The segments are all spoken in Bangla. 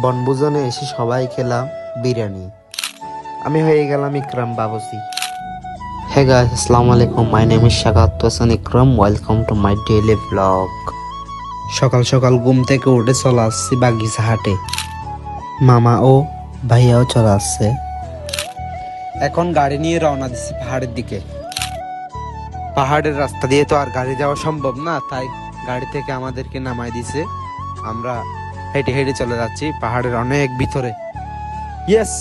বনভোজনে এসে সবাই খেলাম বিরিয়ানি। আমি হয়ে গেলাম ইকরাম বাবুসি হে গাইস আসসালামু আলাইকুম। My name is Shakat Hossain Ikram welcome to my daily blog সকাল সকাল ঘুম থেকে উঠে চলে আসছি বাগিচা হাটে। মামা ও ভাইয়াও চলে আসছে। এখন গাড়ি নিয়ে রওনা দিচ্ছি পাহাড়ের দিকে। পাহাড়ের রাস্তা দিয়ে তো আর গাড়ি যাওয়া সম্ভব না, তাই গাড়ি থেকে আমাদেরকে নামাই দিছে। আমরা হেঁটে হেঁটে চলে যাচ্ছি, পাহাড়ের অনেক ভিতরে। ইয়েস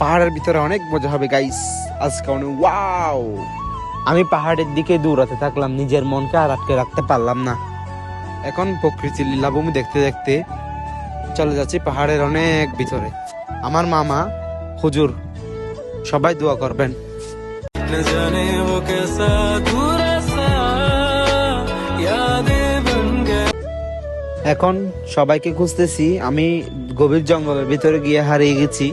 পাহাড়ের ভিতরে অনেক মজা হবে গাইস আজকে অনেক ওয়াও আমি পাহাড়ের দিকে দৌড়াতে থাকলাম, নিজের মনকে আর আটকে রাখতে পারলাম না। এখন প্রকৃতির লীলাভূমি দেখতে দেখতে চলে যাচ্ছি পাহাড়ের অনেক ভিতরে। আমার মামা, হুজুর, সবাই দোয়া করবেন। জানে ও এখন সবাইকে খুঁজতেছি, আমি গভীর জঙ্গলের ভিতরে গিয়ে হারিয়ে গেছি।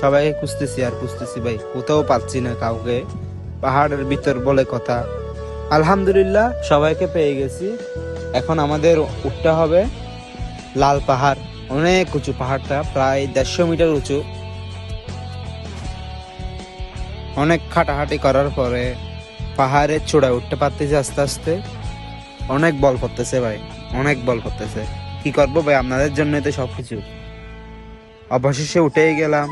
সবাইকে খুঁজতেছি আর খুঁজতেছি, ভাই, কোথাও পাচ্ছি না কাউকে। পাহাড়ের ভিতর বলে কথা। আলহামদুলিল্লাহ, সবাইকে পেয়ে গেছি। এখন আমাদের উঠতে হবে লাল পাহাড়। অনেক উঁচু পাহাড়টা, প্রায় দেড়শো মিটার উঁচু। অনেক খাটাখাটি করার পরে পাহাড়ের চূড়ায় উঠতে পারতেছি আস্তে আস্তে। অনেক বল করতেছে ভাই। অনেক বল করতেছে। কি করব ভাই? আপনাদের জন্যই তো সবকিছু। অবশেষে উঠেই গেলাম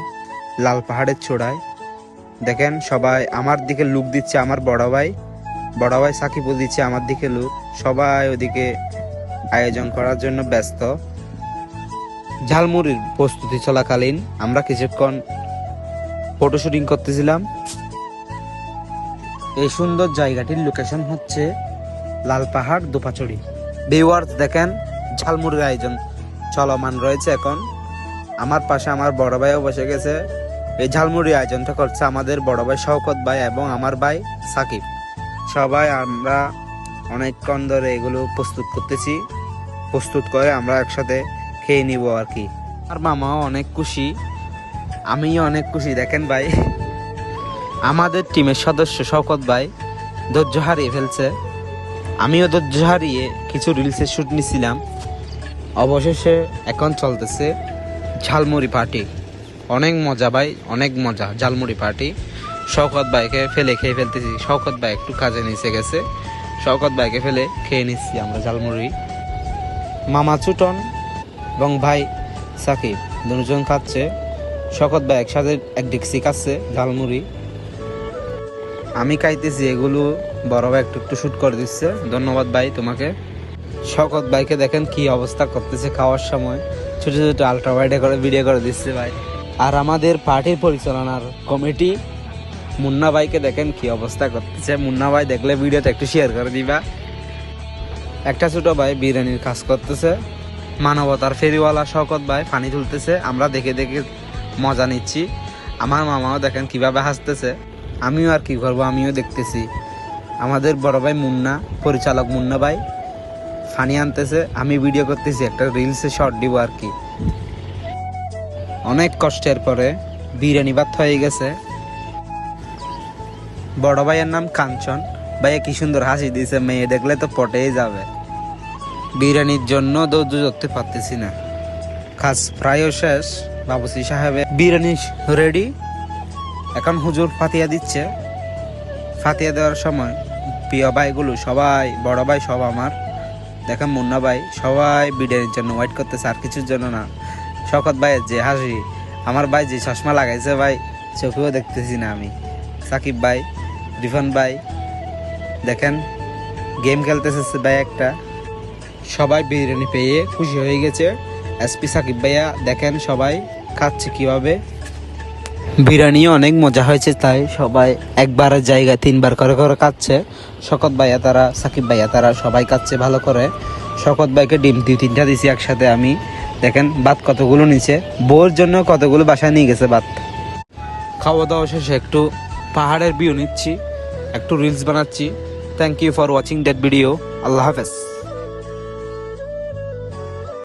লাল পাহাড়ের চূড়ায়। দেখেন সবাই আমার দিকে লুক দিচ্ছে আমার বড় ভাই। বড় ভাই সাকিবুল দিচ্ছে আমার দিকে লুক সবাই ওদিকে আয়োজন করার জন্য ব্যস্ত। ঝালমুড়ির প্রস্তুতি চলাকালীন আমরা কিছুক্ষণ ফটো শুটিং করতেছিলাম। এই সুন্দর জায়গাটির লোকেশন হচ্ছে লাল পাহাড় দুপাচড়ি। ভিউয়ার্স, দেখেন ঝালমুড়ির আয়োজন চলমান রয়েছে এখন। আমার পাশে আমার বড় ভাইও বসে গেছে। এই ঝালমুড়ি আয়োজনটা করছে আমাদের বড় ভাই শওকত ভাই এবং আমার ভাই সাকিব। সবাই আমরা অনেকক্ষণ ধরে এগুলো প্রস্তুত করতেছি। প্রস্তুত করে আমরা একসাথে খেয়ে নিব আর কি। আর মামাও অনেক খুশি। আমিও অনেক খুশি, দেখেন ভাই। আমাদের টিমের সদস্য শওকত ভাই ধৈর্য হারিয়ে ফেলছে। আমিও ধৈর্য হারিয়ে কিছু রিলসের শ্যুট নিছিলাম। অবশেষে এখন চলতেছে ঝালমুড়ি পার্টি অনেক মজা ভাই, অনেক মজা, ঝালমুড়ি পার্টি শওকত ভাইকে ফেলে খেয়ে ফেলতেছি। শওকত ভাই একটু কাজে নিচে গেছে। শওকত ভাইকে ফেলে খেয়ে নিচ্ছি আমরা ঝালমুড়ি। মামা চুটন এবং ভাই সাকিব দুজন খাচ্ছে। শওকত ভাই একসাথে এক ডিক্সি খাচ্ছে ঝালমুড়ি। আমি খাইতেছি এগুলো বড় ভাই একটু একটু শ্যুট করে দিচ্ছে। ধন্যবাদ ভাই তোমাকে। শকত ভাইকে দেখেন কি অবস্থা করতেছে খাওয়ার সময়। ছোট ছোট আলট্রা করে ভিডিও করে দিচ্ছে ভাই। আর আমাদের পার্টির পরিচালনার কমিটি মুন্না ভাইকে দেখেন কি অবস্থা করতেছে। মুন্না ভাই দেখলে ভিডিওটা একটু শেয়ার করে দিবা। একটা ছোট ভাই বিরিয়ানির কাজ করতেছে। মানবতার ফেরিওয়ালা শকত ভাই পানি তুলতেছে। আমরা দেখে দেখে মজা নিচ্ছি। আমার মামাও দেখেন কীভাবে হাসতেছে। আমিও আর কি করব, আমিও দেখতেছি। আমাদের বড় ভাই মুন্না, পরিচালক মুন্না ভাই। ফানি আনতেছে, আমি ভিডিও করতেছি, একটা রিলসে শর্ট দিব আর কি। অনেক কষ্টের পরে বিরিয়ানি ভাত হয়ে গেছে। বড় ভাইয়ের নাম কাঞ্চন। ভাইয়া কি সুন্দর হাসি দিয়েছে মেয়ে দেখলে তো পটেই যাবে। বিরিয়ানির জন্য দৌড় ধরতে পারতেছি না। কাজ প্রায় শেষ, বাবুসি সাহেবের বিরিয়ানি রেডি এখন হুজুর ফাতিয়া দিচ্ছে। ফাতিয়া দেওয়ার সময় প্রিয় ভাইগুলো, সবাই, বড় ভাই সব আমার। দেখেন মুন্না ভাই, সবাই বিরিয়ানির জন্য ওয়েট করতেছে, আর কিছুর জন্য না। শকত ভাইয়ের যে হাসি। আমার ভাই যে চশমা লাগাইছে ভাই, চোখেও দেখতেছি না আমি। সাকিব ভাই, রিফান ভাই, দেখেন গেম খেলতেছে ভাই একটা। সবাই বিরিয়ানি পেয়ে খুশি হয়ে গেছে। এসপি সাকিব ভাইয়া, দেখেন সবাই খাচ্ছে কীভাবে। বিরিয়ানিও অনেক মজা হয়েছে, তাই সবাই একবারের জায়গায় তিনবার করে করে খাচ্ছে। শকত ভাইয়া তারা, সাকিব ভাইয়া তারা সবাই খাচ্ছে ভালো করে। শকত ভাইকে ডিম দুই তিনটা দিছি একসাথে আমি। দেখেন ভাত কতগুলো নিচে বউর জন্য কতগুলো বাসায় নিয়ে গেছে ভাত। খাওয়া দাওয়া শেষে একটু পাহাড়ের ভিউ নিচ্ছি, একটু রিলস বানাচ্ছি। Thank you for watching that video আল্লাহ হাফেজ।